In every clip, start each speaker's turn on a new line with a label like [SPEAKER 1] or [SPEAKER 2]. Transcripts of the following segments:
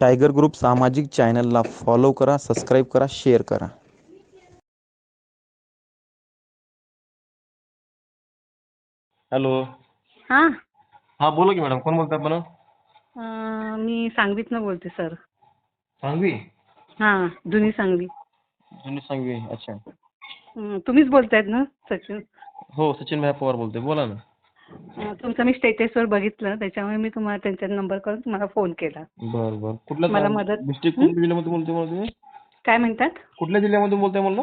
[SPEAKER 1] Tiger group सामाजिक चॅनलला follow करा सबस्क्राईब करा शेअर करा.
[SPEAKER 2] हॅलो.
[SPEAKER 3] हां.
[SPEAKER 2] हा बोला की मॅडम कोण बोलताय आपण?
[SPEAKER 3] अं, मी सांगलीतनं बोलते सर.
[SPEAKER 2] सांगवी?
[SPEAKER 3] हां जुनी सांगली
[SPEAKER 2] जुनी सांगवी अच्छा.
[SPEAKER 3] अं, तुम्हीच बोलतायत ना सचिन?
[SPEAKER 2] हो सचिन भाई पवार बोलतोय बोला ना.
[SPEAKER 3] तुमचं मी स्टेटसवर बघितलं त्याच्यामुळे मी तुम्हाला त्यांचा नंबर करून तुम्हाला फोन केला.
[SPEAKER 2] बर बर. कुठल्या
[SPEAKER 3] मला मदत-
[SPEAKER 2] डिस्ट्रिक्ट कोणत्या जिल्ह्यामध्ये बोलतोय मला तुम्ही?
[SPEAKER 3] काय म्हणतात?
[SPEAKER 2] कुठल्या जिल्ह्यामधून बोलताय म्हणलं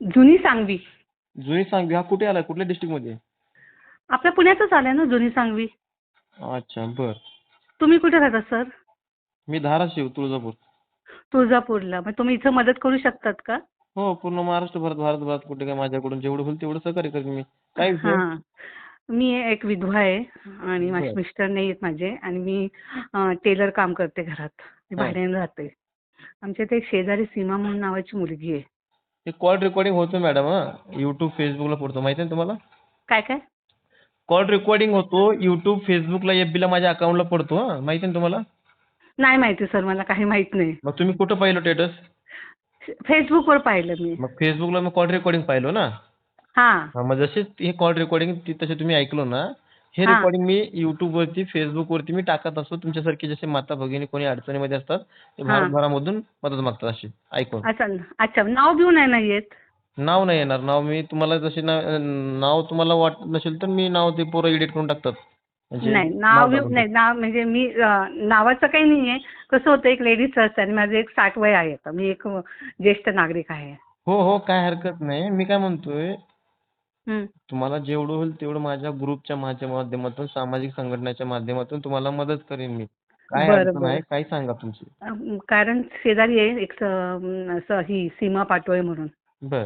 [SPEAKER 3] जुनी सांगवी.
[SPEAKER 2] जुनी सांगवी हा कुठे आलाय? कुठल्या डिस्ट्रिक्टमध्ये?
[SPEAKER 3] आपल्या पुण्यातच आलाय ना जुनी सांगवी.
[SPEAKER 2] अच्छा बर.
[SPEAKER 3] तुम्ही कुठे राहता सर?
[SPEAKER 2] मी धाराशिव तुळजापूर.
[SPEAKER 3] तुळजापूरला. मग तुम्ही इथं मदत करू शकतात का?
[SPEAKER 2] हो पूर्ण महाराष्ट्रभरात भारतभरात कुठे काय माझ्याकडून जेवढं होईल तेवढं सहकार्य करेन मी. काय विषय?
[SPEAKER 3] हां. मी एक विधवा आहे आणि माझे
[SPEAKER 2] बरं.
[SPEAKER 3] मिस्टर नाही आहेत माझे आणि मी टेलर काम करते घरात. मी
[SPEAKER 2] हां.
[SPEAKER 3] भाड्याने राहते. आमच्या इथे एक शेजारी सीमा म्हणून नावाची मुलगी आहे.
[SPEAKER 2] ते कॉल रेकॉर्डिंग होतं मॅडम हा. युट्यूब फेसबुकला पडतो. माहिती आहे ना तुम्हाला?
[SPEAKER 3] काय काय?
[SPEAKER 2] कॉल रेकॉर्डिंग होतो. युट्यूब फेसबुकला एफ ला माझ्या अकाउंटला पडतो हा. माहिती आहे ना तुम्हाला?
[SPEAKER 3] नाही माहिती सर. मला काही माहीत नाही.
[SPEAKER 2] मग तुम्ही कुठं पाहिलं स्टेटस
[SPEAKER 3] फेसबुकवर पाहिलं मी.
[SPEAKER 2] मग फेसबुकला मग कॉल रेकॉर्डिंग पाहिलं ना.
[SPEAKER 3] हा.
[SPEAKER 2] हा मग जसे हे कॉल रेकॉर्डिंग तसे तुम्ही ऐकलो ना हे
[SPEAKER 3] हा.
[SPEAKER 2] रेकॉर्डिंग मी YouTube वरती फेसबुक वरती मी टाकत असतो. तुमच्यासारखे जसे माता भगिनी कोणी अडचणीमध्ये असतात ते
[SPEAKER 3] हा.
[SPEAKER 2] भारतभरामधून मदत मागतात असे ऐकून.
[SPEAKER 3] अच्छा अच्छा नाव घेऊन आहे ना येत?
[SPEAKER 2] नाव नाही येणार. नाव मी तुम्हाला जसे ना- नाव तुम्हाला वाटत नसेल तर मी नाव ते पोरं एडिट करून टाकतात. म्हणजे
[SPEAKER 3] नाही नाव
[SPEAKER 2] टाकून
[SPEAKER 3] नाही नाव म्हणजे मी अं, नावाचं काही नाहीये कसं होतं एक लेडीज असते आणि माझं एक साठ वय आहे आता. मी एक ज्येष्ठ नागरिक आहे.
[SPEAKER 2] हो हो काय हरकत नाही. मी काय म्हणतोय. तुम्हाला जेवढं होईल तेवढं माझ्या ग्रुपच्या माझ्या माध्यमातून सामाजिक संघटनेच्या माध्यमातून तुम्हाला मदत करेन मी. काय अडचण. आहे काय सांगा तुमची?
[SPEAKER 3] अं, कारण शेजारी आहे एक स- असं ही सीमा पाटोळे म्हणून.
[SPEAKER 2] बर.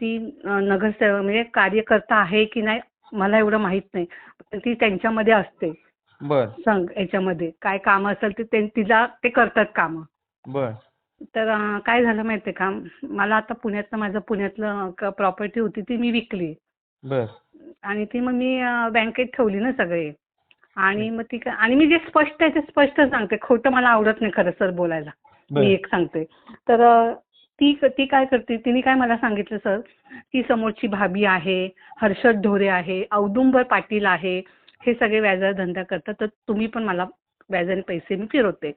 [SPEAKER 3] ती अं, नगरसेवक म्हणजे कार्यकर्ता आहे की नाही मला एवढं माहीत नाही. पण ती त्यांच्यामध्ये असते.
[SPEAKER 2] बर.
[SPEAKER 3] संघ याच्यामध्ये. काय काम असेल ते ते- तिला ते करतात कामं.
[SPEAKER 2] बर.
[SPEAKER 3] तर अं, काय झालं माहितीये का? मला आता पुण्यातलं माझं पुण्यातलं प्रॉपर्टी होती ती मी विकली. आणि ती मग मी बँकेत ठेवली ना सगळे. आणि मग ती काय आणि मी जे स्पष्ट आहे ते स्पष्ट सांगते. खोटं मला आवडत नाही खरं सर बोलायला. मी एक सांगते. तर ती ती काय करते तिने काय मला सांगितलं सर की समोरची भाभी आहे हर्षद ढोरे आहे औदुंबर पाटील आहे हे सगळे व्याजाचा धंदा करतात तर तुम्ही पण मला व्याजाने पैसे मी फिरवते.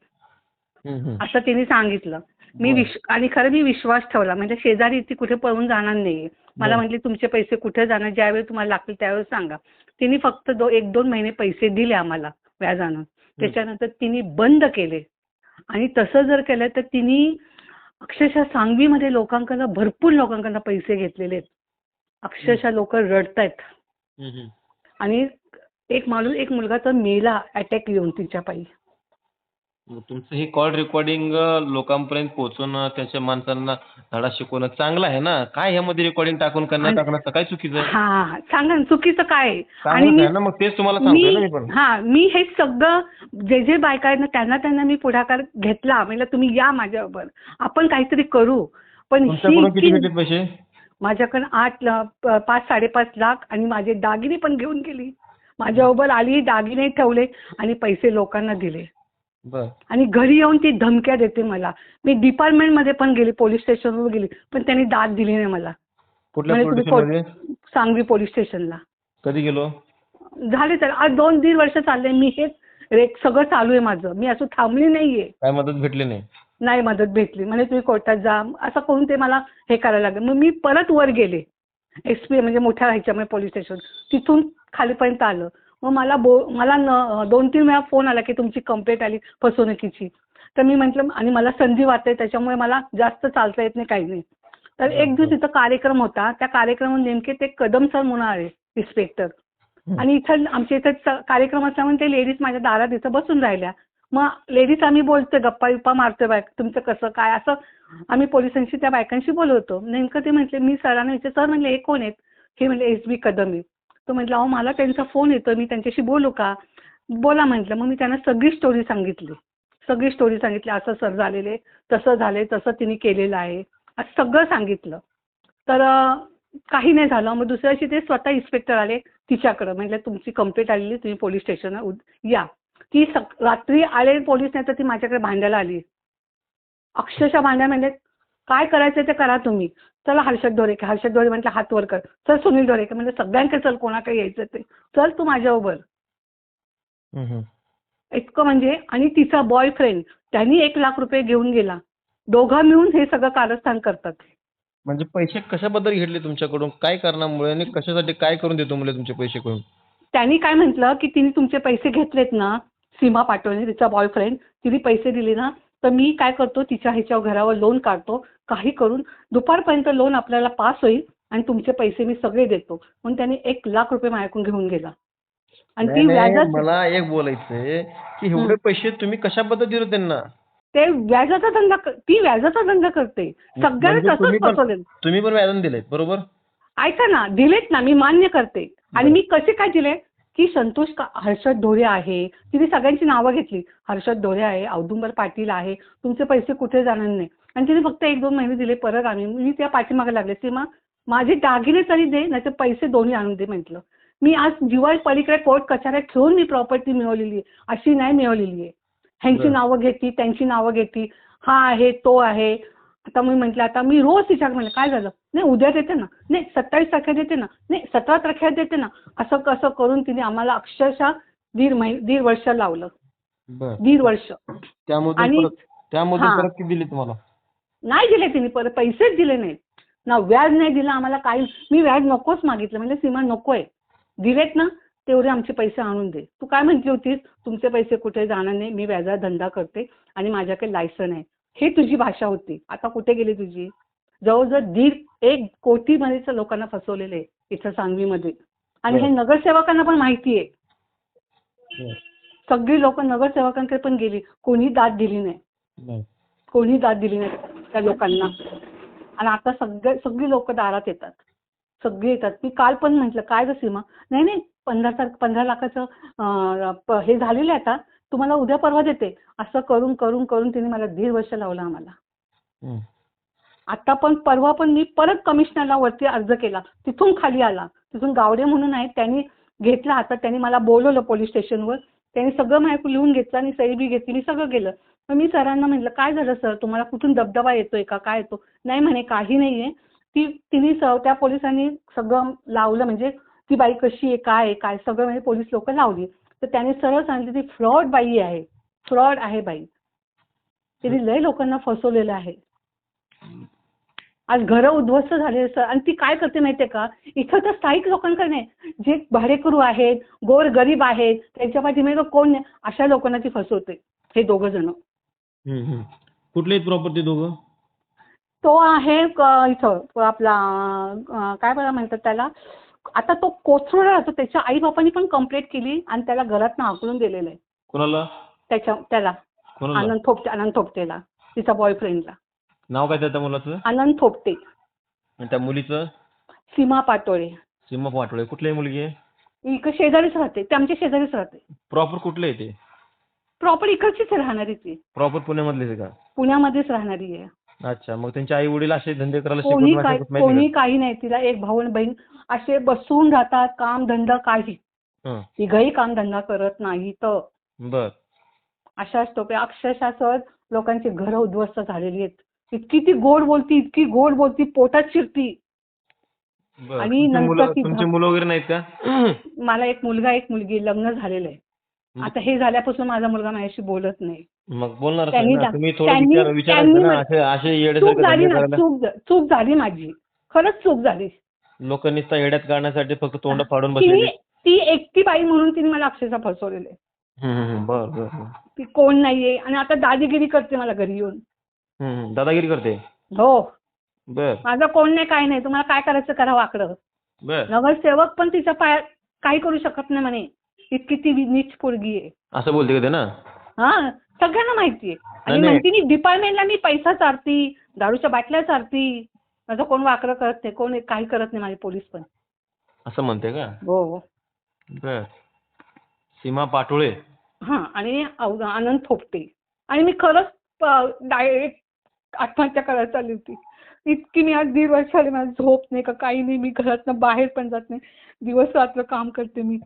[SPEAKER 3] असं तिने सांगितलं. मी. विश आणि खरं मी विश्वास ठेवला. म्हणजे शेजारी ती कुठे पळून जाणार नाहीये. मला. म्हटली तुमचे पैसे कुठे जाणार? ज्यावेळी तुम्हाला लागतील त्यावेळी सांगा. तिने फक्त दो एक दोन महिने पैसे दिले आम्हाला व्याजानं. त्याच्यानंतर तिने बंद केले. आणि तसं जर केलं तर तिने अक्षरशः सांगवीमध्ये लोकांकडनं भरपूर लोकांकडनं पैसे घेतलेले आहेत. अक्षरशः लोक रडतायत. आणि एक माणूस एक मुलगा तर मेला अटॅक येऊन तिच्या पायी
[SPEAKER 2] मग तुमचं हे कॉल रेकॉर्डिंग लोकांपर्यंत पोहोचवणं त्याच्या माणसांना धडा शिकवणं चांगलं आहे ना? काय ह्यामध्ये रेकॉर्डिंग टाकून करणं
[SPEAKER 3] आणि-
[SPEAKER 2] टाकणं असं काय चुकीचं आहे?
[SPEAKER 3] हा सांगा ना चुकीचं काय आहे? आणि
[SPEAKER 2] चांगलंच
[SPEAKER 3] मी
[SPEAKER 2] आहे ना मग तेच तुम्हाला सांगतोय ना मी
[SPEAKER 3] मी
[SPEAKER 2] पण.
[SPEAKER 3] हा मी हे सगळं जे जे बायका आहेत ना त्यांना त्यांना मी पुढाकार घेतला म्हणजे तुम्ही या माझ्याबरोबर. आपण काहीतरी करू. पण
[SPEAKER 2] तुमच्याकडून
[SPEAKER 3] ही
[SPEAKER 2] किती भेटले पैसे?
[SPEAKER 3] माझ्याकडे आठ ला- प- पाच साडेपाच लाख आणि माझे दागिने पण घेऊन गेली. माझ्याबरोबर आली दागिने ठेवले आणि पैसे लोकांना दिले. आणि घरी येऊन ती धमक्या देते मला. मी डिपार्टमेंटमध्ये पण गेली पोलीस स्टेशनवर गेली पण त्यांनी दाद दिली नाही मला. म्हणजे तुम्ही सांगवी पोलीस स्टेशनला
[SPEAKER 2] कधी गेलो?
[SPEAKER 3] झाले तर आज दोन दीड वर्ष चालले मी हेच रेक सगळं चालू आहे माझं. मी असं थांबली नाहीये.
[SPEAKER 2] काय मदत भेटली नाही?
[SPEAKER 3] नाही मदत भेटली. म्हणजे तुम्ही कोर्टात जा. असं करून ते मला हे करायला लागलं. मग मी परत वर गेले. एस पी म्हणजे मोठ्या ह्याच्यामध्ये पोलीस स्टेशन तिथून खालीपर्यंत आलं. मग मला बो मला न दोन तीन वेळा फोन आला की तुमची कंप्लेंट आली फसवणुकीची. तर मी म्हटलं आणि मला संधी वाटते त्याच्यामुळे मला जास्त चालता येत नाही काही नाही. तर एक दिवस इथं कार्यक्रम होता. त्या कार्यक्रमात नेमके ते कदम सर म्हणून आले इन्स्पेक्टर आणि इथं आमच्या इथं कार्यक्रम असल्यामुळे ते लेडीज माझ्या दारात इथं बसून राहिल्या. मग लेडीज आम्ही बोलतोय गप्पा बिप्पा मारतोय बाय तुमचं कसं काय असं आम्ही पोलिसांशी त्या बायकांशी बोलवतो नेमकं ते म्हटले मी सरांना विचार सर म्हणले हे कोण आहेत? हे म्हणले एस बी कदम आहे तो म्हटलं अहो मला त्यांचा फोन येतो मी त्यांच्याशी बोलू का? बोला म्हटलं. मग मी त्यांना सगळी स्टोरी सांगितली. सगळी स्टोरी सांगितली. असं सर झालेले तसं झाले तसं तिने केलेलं आहे. असं सगळं सांगितलं. तर काही नाही झालं. मग दुसऱ्या दिवशी ते स्वतः इन्स्पेक्टर आले तिच्याकडं. म्हटलं तुमची कंप्लेंट आलेली तुम्ही पोलीस स्टेशनला या. ती सक रात्री आले पोलीस नाही तर ती माझ्याकडे भांडायला आली. अक्षरशः भांड्या म्हणजे काय करायचं ते करा तुम्ही. चला हर्षद ढोरेके हर्षद ढोरे म्हटलं हात वर कर. चल सुनील ढोरेके म्हणजे सगळ्यांकडे चल कोणाकडे यायचं ते. चल तू माझ्याबरोबर. इतकं म्हणजे आणि तिचा बॉयफ्रेंड त्यांनी एक लाख रुपये घेऊन गेला. दोघं मिळून हे सगळं कारस्थान करतात.
[SPEAKER 2] म्हणजे पैसे कशाबद्दल घेतले तुमच्याकडून? काय कारणामुळे आणि कशासाठी काय करून देतो मुले तुमचे पैसे करून
[SPEAKER 3] त्यांनी काय म्हटलं की तिने तुमचे पैसे घेतलेत ना सीमा पाटोळे तिचा बॉयफ्रेंड तिने पैसे दिले ना तर मी काय करतो तिच्या ह्याच्यावर घरावर लोन काढतो. काही करून दुपारपर्यंत लोन आपल्याला पास होईल आणि तुमचे पैसे मी सगळे देतो. म्हणून त्यांनी एक लाख रुपये माझ्याकडून घेऊन गेला. आणि ती व्याजात
[SPEAKER 2] मला एक बोलायचंय की एवढे पैसे तुम्ही कशाबद्दल दिले त्यांना
[SPEAKER 3] ते व्याजाचा धंदा ती व्याजाचा धंदा करते. सगळ्यांना
[SPEAKER 2] म्हणजे
[SPEAKER 3] तसंच
[SPEAKER 2] तुम्ही पण-
[SPEAKER 3] फसवलेलं.
[SPEAKER 2] तुम्ही पण व्याजाने दिलेत बरोबर?
[SPEAKER 3] ऐका ना दिलेत ना मी मान्य करते. आणि मी कसे काय दिले? की संतोष का हर्षद ढोरे आहे. तिने सगळ्यांची नावं घेतली. हर्षद ढोरे आहे औदुंबर पाटील आहे. तुमचे पैसे कुठे जाणार नाही. आणि तिने फक्त एक दोन महिने दिले परत आम्ही मी त्या पाठीमागे लागले. सीमा माझे दागिने तरी दे नाही तर पैसे दोन्ही आणून दे म्हटलं. मी आज जीवा पलीकडे कोर्ट कचाऱ्यात ठेवून मी प्रॉपर्टी मिळवलेली आहे. अशी नाही मिळवलेली आहे. ह्यांची. नावं घेतली त्यांची नावं घेतली. हा आहे तो आहे. आता मी म्हटलं आता मी रोज तिच्याकडे म्हणलं काय झालं? नाही उद्या देते ना. नाही सत्तावीस तारखेला देते ना. नाही सतरा तारखेला देते ना. असं कसं करून तिने आम्हाला अक्षरशः दीड महिने दीड वर्ष लावलं. दीड वर्ष. आणि-
[SPEAKER 2] त्यामधून दिले तुम्हाला?
[SPEAKER 3] नाही दिले तिने परत पैसेच दिले नाहीत. ना व्याज नाही दिलं आम्हाला काही. मी व्याज नकोच मागितलं. म्हणजे सीमा नकोय. दिलेत ना तेवढे आमचे पैसे आणून दे. तू काय म्हटली होतीस? तुमचे पैसे कुठे जाणार नाही. मी व्याजा धंदा करते आणि माझ्याकडे लायसन आहे. हे तुझी भाषा होती. आता कुठे गेली तुझी? जवळजवळ दीड एक कोटीमध्येच लोकांना फसवलेले आहे इथं सांगलीमध्ये. आणि हे नगरसेवकांना पण माहिती आहे.
[SPEAKER 2] बरं.
[SPEAKER 3] सगळी लोक नगरसेवकांकडे पण गेली. कोणी दाद दिली नाही. कोणी दाद दिली नाही त्या लोकांना. आणि आता सगळे सगळी लोक दारात येतात. सगळी येतात. मी काल पण म्हटलं काय ग सीमा? नाही नाही पंधरा तारख पंधरा लाखाचं हे झालेलं आहे आता. तुम्हाला उद्या परवा देते. असं करून करून करून तिने मला दीड वर्ष लावलं आम्हाला. आता पण परवा पण मी परत कमिशनरला वरती अर्ज केला. तिथून खाली आला. तिथून गावडे म्हणून आहेत त्यांनी घेतला हातात. त्यांनी मला बोलवलं पोलीस स्टेशनवर. त्यांनी सगळं माझ्याकडून लिहून घेतलं आणि सही बी घेतली. मी सगळं केलं. मग मी सरांना म्हटलं काय झालं सर? तुम्हाला कुठून दबदबा येतोय का? काय येतो? नाही म्हणे काही नाहीये. ती तिने स- त्या पोलिसांनी सगळं लावलं. म्हणजे ती बाई कशी आहे काय आहे काय? सगळं म्हणजे पोलीस लोक लावली. तर त्याने सरळ सांगितलं ती फ्रॉड बाई आहे. फ्रॉड आहे बाई. तिने लय लोकांना फसवलेलं आहे. आज घरं उद्ध्वस्त झाले सर आणि ती काय करते माहितीये का? इथं तर स्थायिक लोकांकडे नाही. जे भाडेकरू आहेत गोर गरीब आहेत त्यांच्या पाठीमागे कोण नाही? अशा लोकांना ती फसवते. हे दोघं जण.
[SPEAKER 2] कुठले प्रॉपर्टी दोघं?
[SPEAKER 3] तो आहे इथं. आपला काय बरं म्हणतात त्याला? आता तो कोथरूडला राहतो. त्याच्या आई बापांनी पण कंप्लेंट केली आणि त्याला घरातनं हाकलून दिलेलं आहे.
[SPEAKER 2] कोणाला?
[SPEAKER 3] त्याच्या त्याला.
[SPEAKER 2] कोणाला?
[SPEAKER 3] आनंद थोपटे आनंद थोपटेला. तिचा बॉयफ्रेंडला
[SPEAKER 2] नाव काय त्या मुलाचं?
[SPEAKER 3] आनंद थोपटे.
[SPEAKER 2] आणि त्या मुलीचं?
[SPEAKER 3] सीमा पाटोळे.
[SPEAKER 2] सीमा पाटोळे. कुठली मुलगी आहे?
[SPEAKER 3] इकडे शेजारीच राहते. ते आमच्या शेजारीच राहते.
[SPEAKER 2] प्रॉपर कुठले आहे ते?
[SPEAKER 3] प्रॉपर इकडचीच राहणारी ती.
[SPEAKER 2] प्रॉपर पुण्यामधलेच आहे का?
[SPEAKER 3] पुण्यामध्येच राहणारी आहे.
[SPEAKER 2] अच्छा. मग त्यांचे आई वडील असे धंदे करायला
[SPEAKER 3] कोणी
[SPEAKER 2] शिकवत
[SPEAKER 3] काय
[SPEAKER 2] नाही माहिती
[SPEAKER 3] कोणी काही नाही. तिला एक भाऊ आणि बहीण असे बसून राहतात. काम धंदा काही.
[SPEAKER 2] हं,
[SPEAKER 3] तिघही काम धंदा करत नाही तर
[SPEAKER 2] बर.
[SPEAKER 3] अशाच टोपे अक्षरशः सहज लोकांची घरं उद्ध्वस्त झालेली आहेत. इतकी ती गोड बोलती इतकी गोड बोलती पोटात शिरती. आणि नंतर
[SPEAKER 2] मुलं
[SPEAKER 3] ती
[SPEAKER 2] तुमची
[SPEAKER 3] भा-
[SPEAKER 2] मुलं वगैरे नाहीत का?
[SPEAKER 3] मला एक मुलगा एक मुलगी लग्न झालेलं आहे. आता हे झाल्यापासून माझा मुलगा माझ्याशी बोलत नाही.
[SPEAKER 2] मग बोलणार
[SPEAKER 3] चूक चूक झाली माझी. खरंच चूक झाली.
[SPEAKER 2] लोक नुसता येड्यात काढण्यासाठी फक्त तोंड फाडून
[SPEAKER 3] ती एकटी बाई म्हणून तिने मला अक्षरशः फसवलेलं
[SPEAKER 2] बर बर बर.
[SPEAKER 3] ती कोण नाहीये आणि आता दादीगिरी करते मला घरी येऊन.
[SPEAKER 2] दादागिरी करते?
[SPEAKER 3] हो.
[SPEAKER 2] बर.
[SPEAKER 3] माझं कोण नाही काय नाही. तुम्हाला काय करायचं करा वाकडं.
[SPEAKER 2] बर.
[SPEAKER 3] नगरसेवक पण तिच्या पाया काही करू शकत नाही म्हणे. इतकी ती नीच पोरगी आहे.
[SPEAKER 2] असं बोलते का ते ना
[SPEAKER 3] हा सगळ्यांना माहितीये. आणि
[SPEAKER 2] नाही.
[SPEAKER 3] म्हणते मी डिपार्टमेंटला मी पैसा चारती दारूच्या बाटल्या चारती. माझं कोण वाकडं करत नाही कोण काही करत नाही माझे पोलीस पण.
[SPEAKER 2] असं म्हणते का?
[SPEAKER 3] हो हो.
[SPEAKER 2] बर. सीमा पाटोळे.
[SPEAKER 3] हा आणि आनंद थोपटे. आणि मी खरंच डायरेक्ट आत्महत्या करायला चालली होती. इतकी मी आज दीड वर्ष झाली मला झोप नाही का काही नाही मी घरातनं बाहेर पण जात नाही. दिवस रात्र काम करते मी.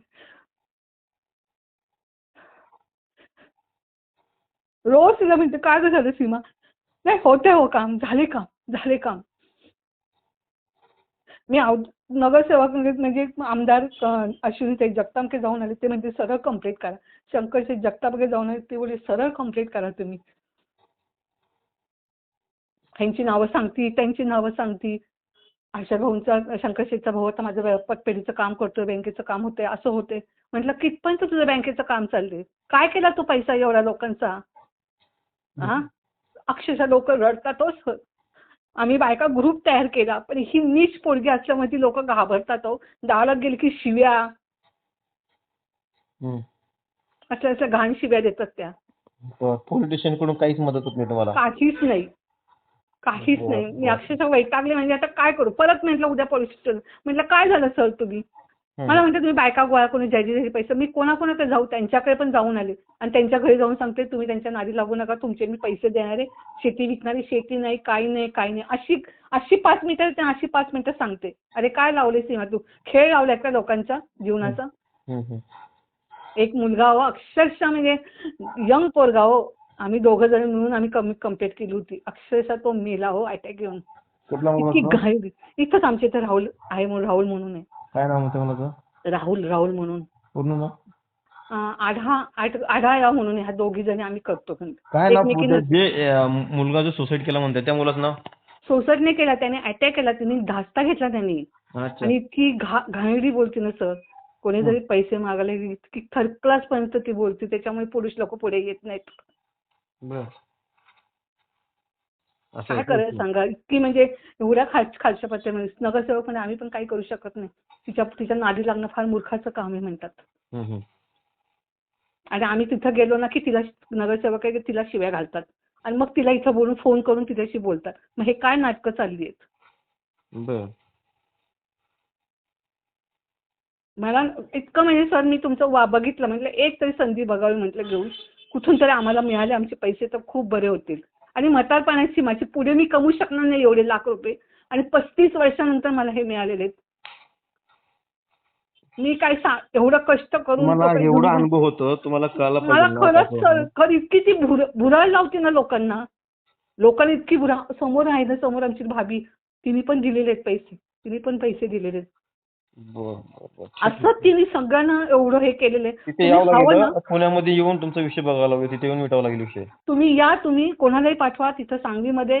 [SPEAKER 3] रोज तिला म्हणते काय झालं सीमा? नाही होते हो काम झाले काम झाले काम. मी आव नगरसेवक म्हणजे आमदार अं, अश्विनी जगतापके जाऊन आले ते म्हणजे सरळ कंप्लीट करा. शंकरशेठ जगतापके जाऊन आले ते बोलले सरळ कंप्लीट करा तुम्ही. ह्यांची नावं सांगती त्यांची नावं सांगती. आशा भाऊंचा शंकरशेठचा भाऊ आता माझं व्या- पतपेढीचं काम करतोय बँकेचं काम होतंय असं होतंय. म्हटलं कितपर्यंत तुझं बँकेचं काम चाललंय? काय केला तू पैसा एवढा लोकांचा? हा अक्षरशः लोक रडतातच. आम्ही बायका ग्रुप तयार केला पण ही नीच पोरगी असल्यामुळे ती लोक घाबरतात हो. दारात गेली की शिव्या. असल्या असल्या घाण शिव्या देतात त्या.
[SPEAKER 2] प- पोलीस स्टेशनकडून काहीच मदत होत नाही तुम्हाला?
[SPEAKER 3] काहीच नाही. काहीच नाही. मी. अक्षरशः वैतागले म्हणजे आता काय करू? परत म्हटलं उद्या पोलीस स्टेशन. म्हटलं काय झालं सर तुम्ही. मला म्हणते तुम्ही बायका गोळा करून ज्याची ज्याची पैसे. मी कोणाकोणाकडे जाऊ त्यांच्याकडे पण जाऊन आले. आणि त्यांच्या घरी जाऊन सांगते तुम्ही त्यांच्या नादी लागू नका तुमचे मी पैसे देणारे शेती विकणारी शेती नाही काही नाही काही नाही. अशी अशी पाच मिनिटं त्या अशी पाच मिनिटं सांगते. अरे काय लावले सीमा तू? खेळ लावलाय का लोकांच्या जीवनाचा. एक मुलगा हो अक्षरशः म्हणजे यंग पोरगा हो. आम्ही दोघं जण मिळून आम्ही कमी कंप्लीट केली होती. अक्षरशः तो मेला हो अटॅक येऊन.
[SPEAKER 2] कुठला
[SPEAKER 3] इतकी
[SPEAKER 2] मुलगा
[SPEAKER 3] घाई इथंच आमच्या इथं राहुल आहे म्हणून राहुल म्हणून आहे.
[SPEAKER 2] काय नाव होतं मुलाचं
[SPEAKER 3] राहुल राहुल म्हणून.
[SPEAKER 2] पूर्ण नाव?
[SPEAKER 3] अं, आढा आठ आढाया म्हणून ह्या दोघी जणी आम्ही करतो
[SPEAKER 2] काय नाव
[SPEAKER 3] एकमेकींना-
[SPEAKER 2] पूर्ण? जे अं, मुलगा जो सुसाईड केला म्हणतात त्या मुलाचं नाव?
[SPEAKER 3] सोसटने केला त्याने अटॅक केला त्यांनी धास्ता घेतला त्यांनी.
[SPEAKER 2] अच्छा.
[SPEAKER 3] आणि इतकी घा घाणेरडी बोलते ना सर कोणी जरी पैसे मागायला गेली, इतकी थर्ड क्लास पर्यंत ती बोलते त्याच्यामुळे पुरुष लोक पुढे येत नाहीत.
[SPEAKER 2] बर.
[SPEAKER 3] काय
[SPEAKER 2] आहे का?
[SPEAKER 3] करायचं सांगा? इतकी म्हणजे एवढ्या खाल खालच्या पातळीमध्ये नगरसेवक म्हणजे आम्ही पण काही करू शकत नाही. तिच्या तिच्या नादी लागणं फार मूर्खाचं काम आहे म्हणतात. आणि आम्ही तिथं गेलो ना की तिला नगरसेवक आहे तिला शिव्या घालतात. आणि मग तिला इथं बोलून फोन करून तिच्याशी बोलतात. मग हे काय नाटकं चालली आहेत? मला इतकं म्हणजे सर मी तुमचं वा बघितलं. म्हटलं एक तरी संधी बघावी म्हटलं घेऊन. कुठून तरी आम्हाला मिळाले. आमचे पैसे तर खूप बरे होतील. आणि म्हातारपणाची माझी पुढे मी कमवू शकणार नाही एवढे लाख रुपये आणि पस्तीस वर्षानंतर मला हे मिळालेले आहेत. मी काय सा एवढं कष्ट करून तो
[SPEAKER 2] एवढा अनुभव होतो तुम्हाला
[SPEAKER 3] मला खरंच. खरं इतकी ती भुर भुराळ लावते ना लोकांना लोकांना इतकी भुरा समोर आहे ना समोर आमची भाभी तिने पण दिलेले आहेत पैसे तिने पण पैसे दिलेले आहेत असं तिने सगळ्यांना एवढं हे केलेलं आहे.
[SPEAKER 2] तिथे यावं लागेल पुण्यामध्ये येऊन तुमचा विषय बघावा लागेल तिथे येऊन मिटावा लागेल विषय.
[SPEAKER 3] तुम्ही या तुम्ही कोणालाही पाठवा तिथं सांगलीमध्ये